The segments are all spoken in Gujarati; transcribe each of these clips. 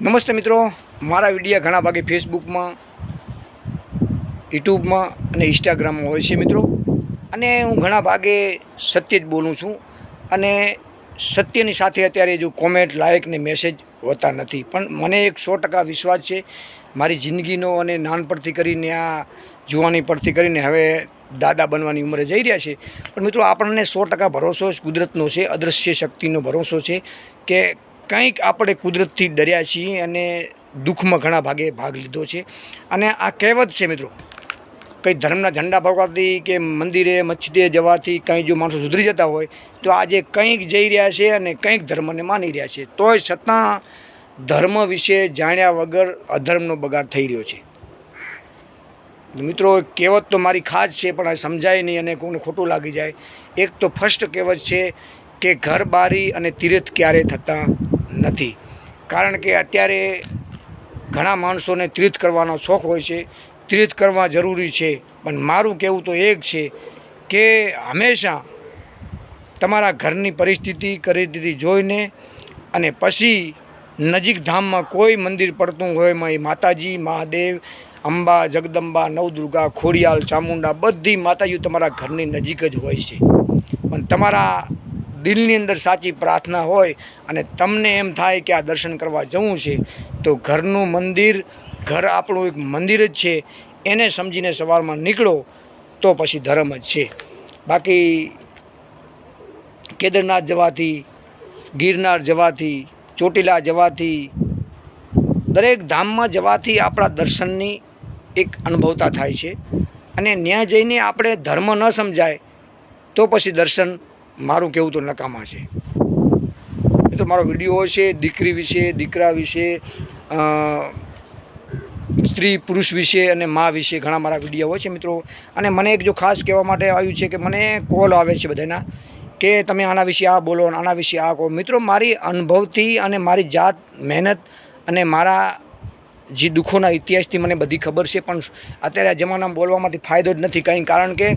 નમસ્તે મિત્રો, મારા વિડીયા ઘણા ભાગે ફેસબુકમાં યુટ્યુબમાં અને ઇન્સ્ટાગ્રામમાં હોય છે મિત્રો. અને હું ઘણા ભાગે સત્ય જ બોલું છું. અને સત્યની સાથે અત્યારે જો કોમેન્ટ લાઇક ને મેસેજ હોતા નથી. પણ મને એક સો ટકા વિશ્વાસ છે, મારી જિંદગીનો અને નાનપણથી કરીને આ જુવાની પરથી કરીને હવે દાદા બનવાની ઉંમરે જઈ રહ્યા છે. પણ મિત્રો, આપણને સો ટકા ભરોસો કુદરતનો છે અદૃશ્ય શક્તિનો ભરોસો છે કે કંઈક આપણે કુદરતથી ડર્યા છીએ અને દુઃખમાં ઘણા ભાગે ભાગ લીધો છે. અને આ કહેવત છે મિત્રો, કંઈ ધર્મના ઝંડા ફરવાથી કે મંદિરે, મસ્જિદે જવાથી કંઈ જો માણસો સુધરી જતા હોય, તો આજે કંઈક જઈ રહ્યા છે અને કંઈક ધર્મને માની રહ્યા છે. તોય છતાં ધર્મ વિશે જાણ્યા વગર અધર્મનો બગાડ થઈ રહ્યો છે. મિત્રો કહેવત તો મારી ખાસ છે, પણ આ સમજાય નહીં અને કોઈને ખોટું લાગી જાય. એક તો ફર્સ્ટ કહેવત છે કે ઘર બારી અને તીર્થ ક્યારે થતા નથી. કારણ કે અત્યારે ઘણા માણસોને તીર્થ કરવાનો શોખ હોય છે. તીર્થ કરવા જરૂરી છે. પણ મારું કહેવું તો એક છે કે હંમેશા તમારા ઘરની પરિસ્થિતિ પરિસ્થિતિ જોઈને અને પછી નજીક ધામમાં કોઈ મંદિર પડતું હોય એમાં એ માતાજી, મહાદેવ, અંબા, જગદંબા, નવદુર્ગા, ખોડિયાલ, ચામુંડા બધી માતાજીઓ તમારા ઘરની નજીક જ હોય છે. પણ તમારા દિલની અંદર સાચી પ્રાર્થના હોય અને તમને એમ થાય કે આ દર્શન કરવા જવું છે, તો ઘરનું મંદિર, ઘર આપણું એક મંદિર જ છે, એને સમજીને સવારમાં નીકળો, તો પછી ધર્મ જ છે. બાકી કેદારનાથ જવાથી, ગિરનાર જવાથી, ચોટીલા જવાથી, દરેક ધામમાં જવાથી આપણા દર્શનની એક અનુભવતા થાય છે. અને ત્યાં જઈને આપણે ધર્મ ન સમજાય, તો પછી દર્શન મારું કહેવું તો નકામા છે. એ તો મારો વીડિયો છે, દીકરી વિશે, દીકરા વિશે સ્ત્રી પુરુષ વિશે અને મા વિશે ઘણા મારા વીડિયો હોય છે મિત્રો. અને મને એક જો ખાસ કહેવા માટે આવ્યું છે કે મને કોલ આવે છે બધાના કે તમે આના વિશે આ બોલો આના વિશે આ કહો. મિત્રો, મારી અનુભવથી અને મારી જાત, મહેનત અને મારા જે દુઃખોના ઇતિહાસથી મને બધી ખબર છે. પણ અત્યારે આ જમાનામાં બોલવામાંથી ફાયદો જ નથી. કંઈ કારણ કે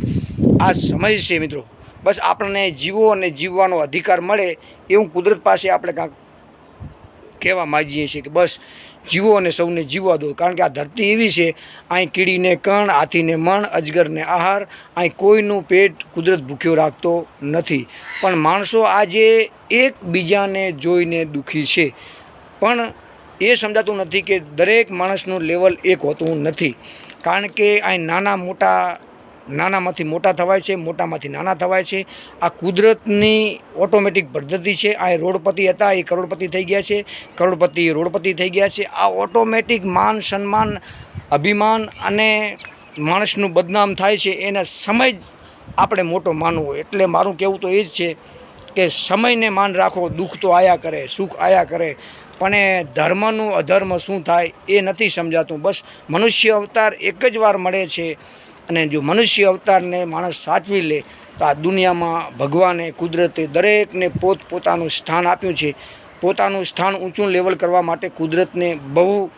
આ સમય છે મિત્રો. બસ આપણને જીવો અને જીવવાનો અધિકાર મળે એવું કુદરત પાસે આપણે કાંક કહેવા માગીએ છીએ કે બસ જીવો અને સૌને જીવવા દો. કારણ કે આ ધરતી એવી છે અહીં કીડીને કણ, હાથીને મણ, અજગરને આહાર અહીં કોઈનું પેટ કુદરત ભૂખ્યો રાખતો નથી. પણ માણસો આજે એકબીજાને જોઈને દુઃખી છે. પણ એ સમજાતું નથી કે દરેક માણસનું લેવલ એક હોતું નથી. કારણ કે અહીં નાના મોટા નાનામાંથી મોટા થવાય છે, મોટામાંથી નાના થવાય છે. આ કુદરતની ઓટોમેટિક પદ્ધતિ છે. આ રોડપતિ હતા, એ કરોડપતિ થઈ ગયા છે. કરોડપતિ, રોડપતિ થઈ ગયા છે. આ ઓટોમેટિક માન, સન્માન, અભિમાન અને માણસનું બદનામ થાય છે. એને સમય જ આપણે મોટો માનવો. એટલે મારું કહેવું તો એ જ છે કે સમયને માન રાખો, દુઃખ તો આયા કરે, સુખ આયા કરે. પણ એ ધર્મનું અધર્મ શું થાય એ નથી સમજાતું. બસ મનુષ્ય અવતાર એક જ વાર મળે છે. અને જો મનુષ્ય અવતારને માણસ સાચવી લે, તો આ દુનિયામાં ભગવાને કુદરતે દરેકને પોત પોતાનું સ્થાન આપ્યું છે. પોતાનું સ્થાન ઊંચું લેવલ કરવા માટે કુદરતને બહુ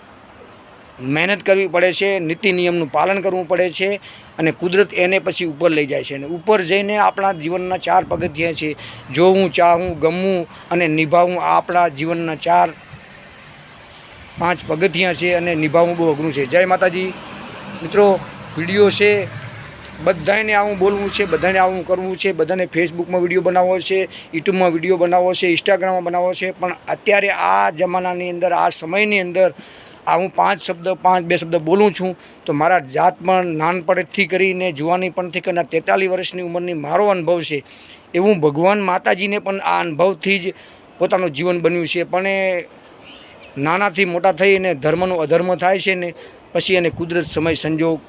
મહેનત કરવી પડે છે, નીતિ નિયમનું પાલન કરવું પડે છે અને કુદરત એને પછી ઉપર લઈ જાય છે. અને ઉપર જઈને આપણા જીવનના ચાર પગથિયા છે. જોવું, ચાહવું, ગમવું અને નિભાવવું આ આપણા જીવનના ચાર, પાંચ પગથિયા છે અને નિભાવવું બહુ અઘરું છે. જય માતાજી. મિત્રો વીડિયો છે. બધાને આવું બોલવું છે બધાને આવું કરવું છે, બધાને ફેસબુકમાં વીડિયો બનાવવો છે યુટ્યુબમાં વીડિયો બનાવવો છે ઇન્સ્ટાગ્રામમાં બનાવવો છે. પણ અત્યારે આ જમાનાની અંદર, આ સમયની અંદર આ હું પાંચ શબ્દ, પાંચ, બે શબ્દ બોલું છું, તો મારા જાત પણ નાનપણથી કરીને, જુવાની પણથી કરીને તેતાલીસ વર્ષની ઉંમરની મારો અનુભવ છે. એવું ભગવાન માતાજીને પણ આ અનુભવથી જ પોતાનું જીવન બન્યું છે. પણ એ નાનાથી મોટા થઈને ધર્મનું અધર્મ થાય છે ને, પછી એને કુદરત સમય સંજોગ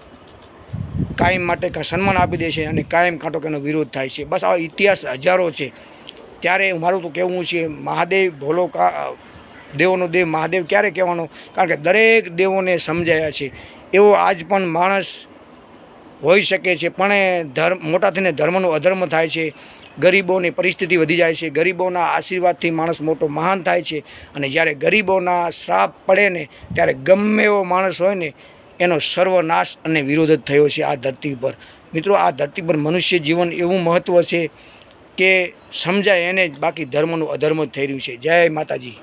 કાયમ માટે સન્માન આપી દે છે અને કાયમ કાંટો કે એનો વિરોધ થાય છે. બસ આવા ઇતિહાસ હજારો છે. ત્યારે મારું તો કહેવું છે, મહાદેવ ભોલો દેવોનો દેવ મહાદેવ ક્યારે કહેવાનો? કારણ કે દરેક દેવોને સમજાયા છે. એવો આજ પણ માણસ હોઈ શકે છે, પણ ધર્મ મોટા થઈને ધર્મનો અધર્મ થાય છે. ગરીબોની પરિસ્થિતિ વધી જાય છે. ગરીબોના આશીર્વાદથી માણસ મોટો મહાન થાય છે. અને જ્યારે ગરીબોના શ્રાપ પડે ને, ત્યારે ગમે એવો માણસ હોય ને એનો સર્વનાશ અને વિરોધ જ થયો છે આ ધરતી પર મિત્રો, આ ધરતી પર મનુષ્ય જીવન એવું મહત્ત્વ છે કે સમજાય એને જ બાકી ધર્મનું અધર્મ જ થઈ રહ્યું છે. જય માતાજી.